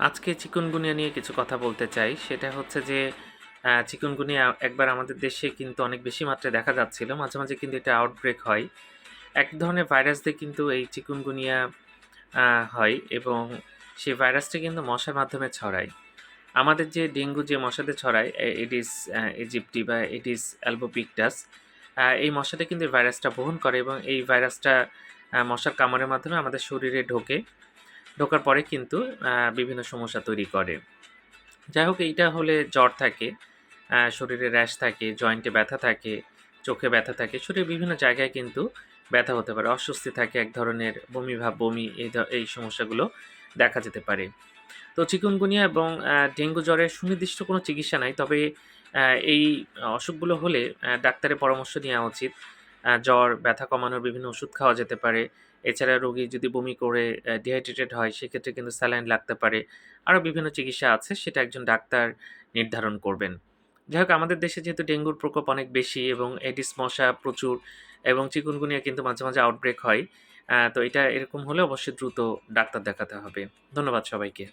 আজকে চিকুনগুনিয়া নিয়ে কিছু কথা বলতে চাই। সেটা হচ্ছে যে চিকুনগুনিয়া একবার আমাদের দেশে কিন্তু অনেক বেশি মাত্রায় দেখা যাচ্ছিল। মাঝে মাঝে কিন্তু এটা আউটব্রেক হয়। এক ধরনের ভাইরাস দিয়ে কিন্তু এই চিকুনগুনিয়া হয় এবং সেই ভাইরাসটি কিন্তু মশার মাধ্যমে ছড়ায়। আমাদের যে ডেঙ্গু যে মশাতে ছড়ায় এডিস ইজিপ্টি বা এডিস অ্যালবোপিকটাস এই মশাটা কিন্তু ভাইরাসটা বহন করে এবং এই ভাইরাসটা মশার কামড়ের মাধ্যমে আমাদের শরীরে ঢোকে। ঢোকার পরে কিন্তু বিভিন্ন সমস্যা তৈরি করে। যাই হোক, এইটা হলে জ্বর থাকে শরীরে র্যাশ থাকে, জয়েন্টে ব্যথা থাকে, চোখে ব্যথা থাকে শরীরের বিভিন্ন জায়গায় কিন্তু ব্যথা হতে পারে। অস্বস্তি থাকে, এক ধরনের বমি ভাব, বমি, এই এই সমস্যাগুলো দেখা যেতে পারে। তো চিকুনগুনিয়া এবং ডেঙ্গু জ্বরের সুনির্দিষ্ট কোনো চিকিৎসা নাই, তবে এই অসুখগুলো হলে ডাক্তারের পরামর্শ নেওয়া উচিত। জ্বর, ব্যথা কমানোর বিভিন্ন ওষুধ খাওয়া যেতে পারে। এছাড়া রোগী যদি বমি করে ডিহাইড্রেটেড হয়, সেক্ষেত্রে কিন্তু স্যালাইন লাগতে পারে। আরও বিভিন্ন চিকিৎসা আছে, সেটা একজন ডাক্তার নির্ধারণ করবেন। যাই হোক, আমাদের দেশে যেহেতু ডেঙ্গুর প্রকোপ অনেক বেশি এবং এডিস মশা প্রচুর এবং চিকুনগুনিয়া কিন্তু মাঝে মাঝে আউটব্রেক হয় তো এটা এরকম হলে অবশ্যই দ্রুত ডাক্তার দেখাতে হবে। ধন্যবাদ সবাইকে।